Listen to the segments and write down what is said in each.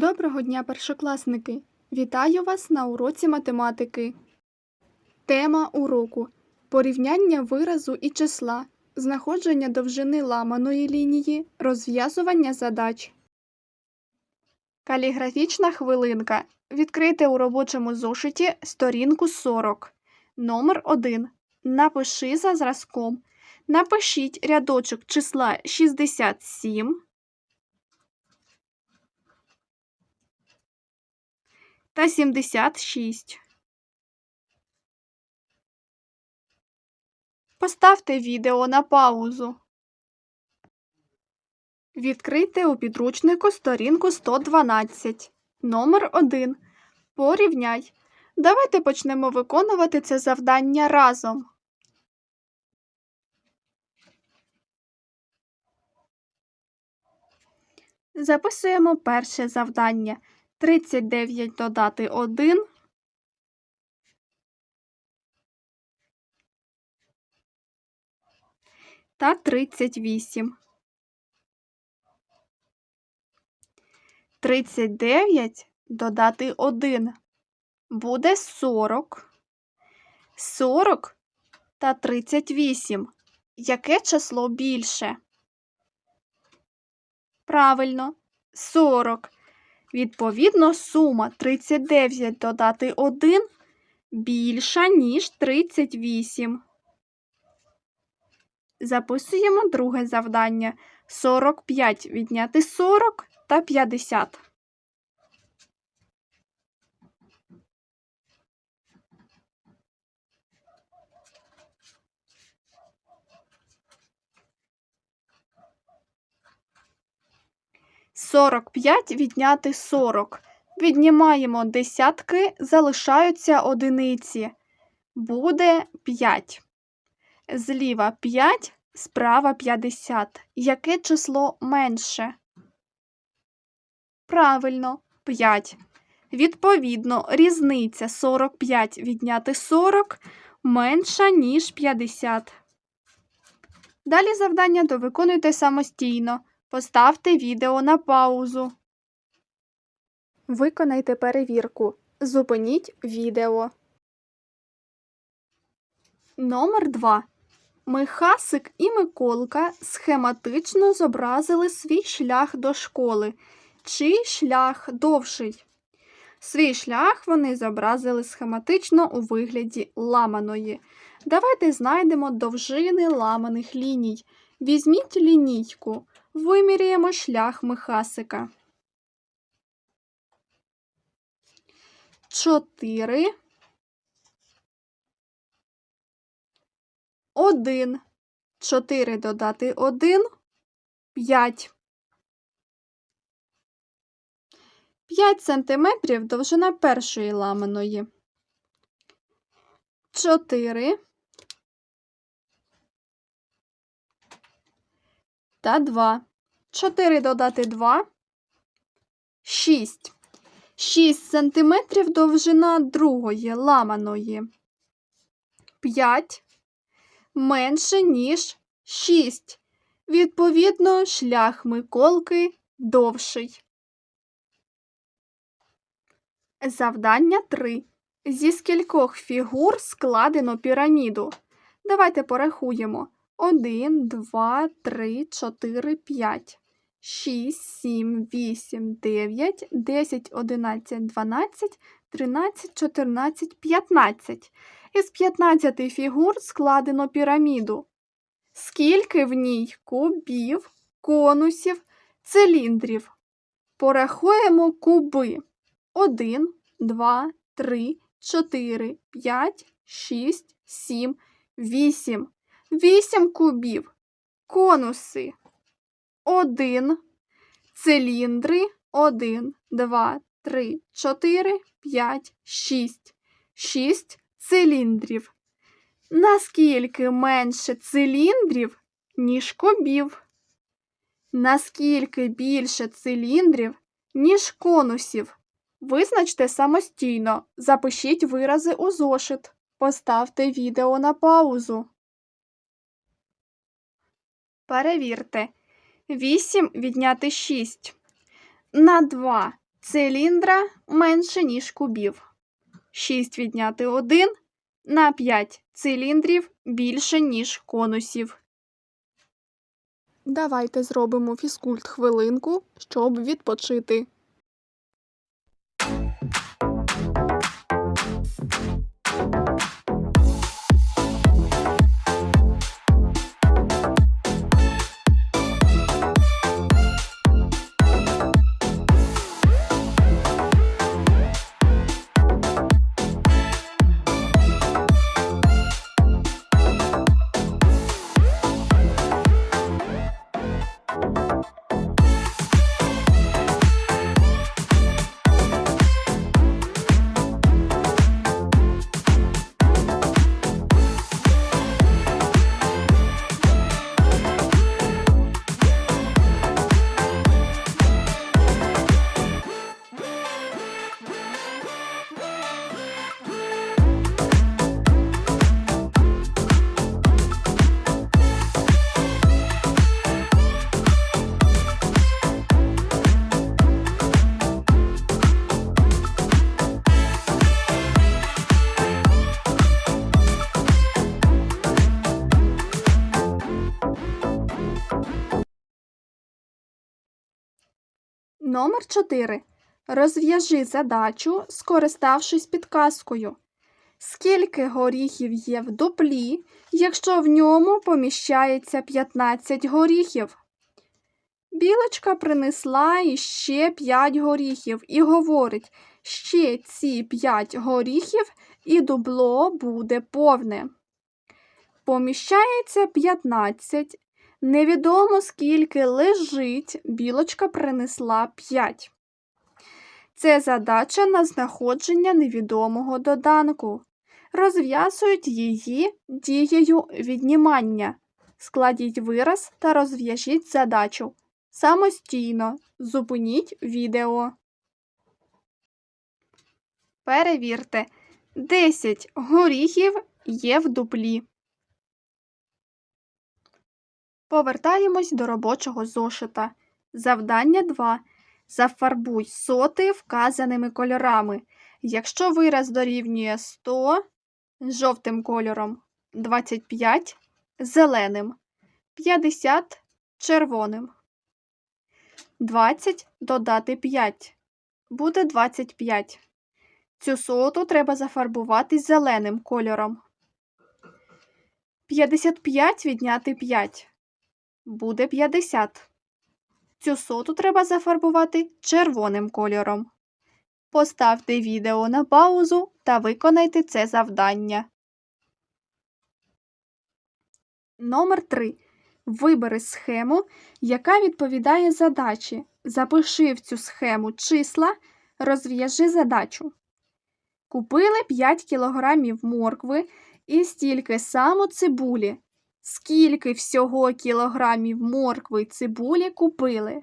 Доброго дня, першокласники! Вітаю вас на уроці математики. Тема уроку порівняння виразу і числа, знаходження довжини ламаної лінії, розв'язування задач. Каліграфічна хвилинка. Відкрийте у робочому зошиті сторінку 40. Номер 1. Напиши за зразком. Напишіть рядочок числа 67 та 76. Поставте відео на паузу. Відкрийте у підручнику сторінку 112. Номер 1. Порівняй. Давайте почнемо виконувати це завдання разом. Записуємо перше завдання. 39 додати 1. Та 38. 39 додати 1. Буде 40. 40 та 38. Яке число більше? Правильно, 40. Відповідно, сума 39 додати 1 більша, ніж 38. Записуємо друге завдання. 45 відняти 40 та 50. Сорок п'ять відняти сорок. Віднімаємо десятки, залишаються одиниці. Буде 5. Зліва 5, справа 50. Яке число менше? Правильно, 5. Відповідно, різниця 45 відняти 40 менша, ніж 50. Далі завдання довиконуйте самостійно. Поставте відео на паузу. Виконайте перевірку. Зупиніть відео. Номер 2. Михасик і Миколка схематично зобразили свій шлях до школи. Чий шлях довший? Свій шлях вони зобразили схематично у вигляді ламаної. Давайте знайдемо довжини ламаних ліній. Візьміть лінійку, виміряємо шлях Михасика. 4 1 4 додати 1 5 5 сантиметрів довжина першої ламаної 4 та 2 4 додати 2 6 6 сантиметрів довжина другої ламаної 5 менше, ніж 6. Відповідно, шлях Миколки довший. Завдання 3. Зі скількох фігур складено піраміду. Давайте порахуємо. 1, 2, 3, 4, 5, 6, 7, 8, 9, 10, 11, 12, 13, 14, 15. Із 15 фігур складено піраміду. Скільки в ній кубів, конусів, циліндрів? Порахуємо куби. 1, 2, 3, 4, 5, 6, 7, 8. 8 кубів. Конуси. 1. Циліндри. 1, 2, 3, 4, 5, 6. 6 циліндрів. Наскільки менше циліндрів, ніж кубів? Наскільки більше циліндрів, ніж конусів? Визначте самостійно. Запишіть вирази у зошит. Поставте відео на паузу. Перевірте. 8 відняти 6. На 2 циліндра менше, ніж кубів. 6 відняти 1 на 5 циліндрів більше, ніж конусів. Давайте зробимо фізкульт хвилинку, щоб відпочити. Номер 4. Розв'яжи задачу, скориставшись підказкою. Скільки горіхів є в дуплі, якщо в ньому поміщається 15 горіхів? Білочка принесла іще 5 горіхів і говорить, ще ці 5 горіхів і дубло буде повне. Поміщається 15. Невідомо скільки лежить, білочка принесла 5. Це задача на знаходження невідомого доданку. Розв'язують її дією віднімання. Складіть вираз та розв'яжіть задачу. Самостійно зупиніть відео. Перевірте. 10 горіхів є в дуплі. Повертаємось до робочого зошита. Завдання 2. Зафарбуй соти вказаними кольорами. Якщо вираз дорівнює 100 жовтим кольором, 25 зеленим, 50 червоним. 20 додати 5. Буде 25. Цю соту треба зафарбувати зеленим кольором. 55 відняти 5 буде 50. Цю соту треба зафарбувати червоним кольором. Поставте відео на паузу та виконайте це завдання. Номер 3. Вибери схему, яка відповідає задачі. Запиши в цю схему числа, розв'яжи задачу. Купили 5 кг моркви і стільки само цибулі. Скільки всього кілограмів моркви цибулі купили?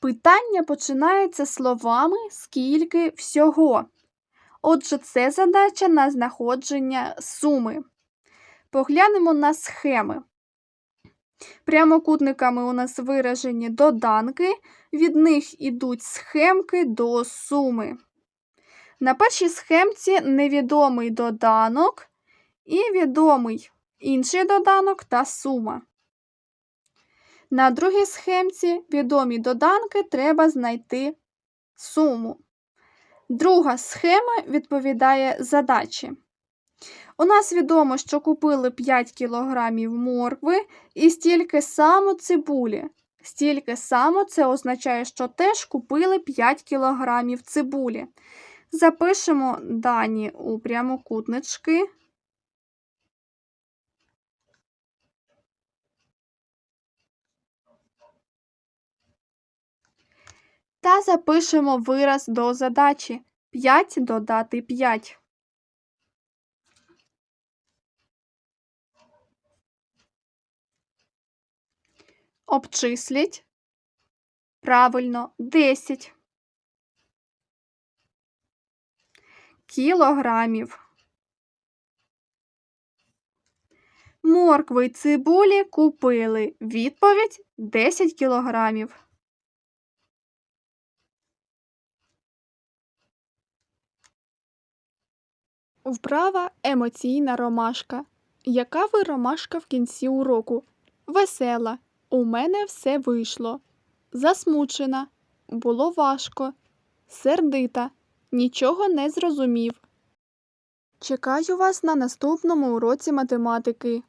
Питання починається словами скільки всього. Отже, це задача на знаходження суми. Поглянемо на схеми. Прямокутниками у нас виражені доданки, від них ідуть схемки до суми. На першій схемці невідомий доданок і відомий інший доданок та сума. На другій схемці відомі доданки треба знайти суму. Друга схема відповідає задачі. У нас відомо, що купили 5 кг моркви і стільки само цибулі. Стільки само це означає, що теж купили 5 кг цибулі. Запишемо дані у прямокутнички. Та запишемо вираз до задачі 5 додати 5. Обчисліть. Правильно 10 кілограмів. Моркви цибулі купили. Відповідь 10 кілограмів. Вправа емоційна ромашка. Яка ви ромашка в кінці уроку? Весела. У мене все вийшло. Засмучена. Було важко. Сердита. Нічого не зрозумів. Чекаю вас на наступному уроці математики.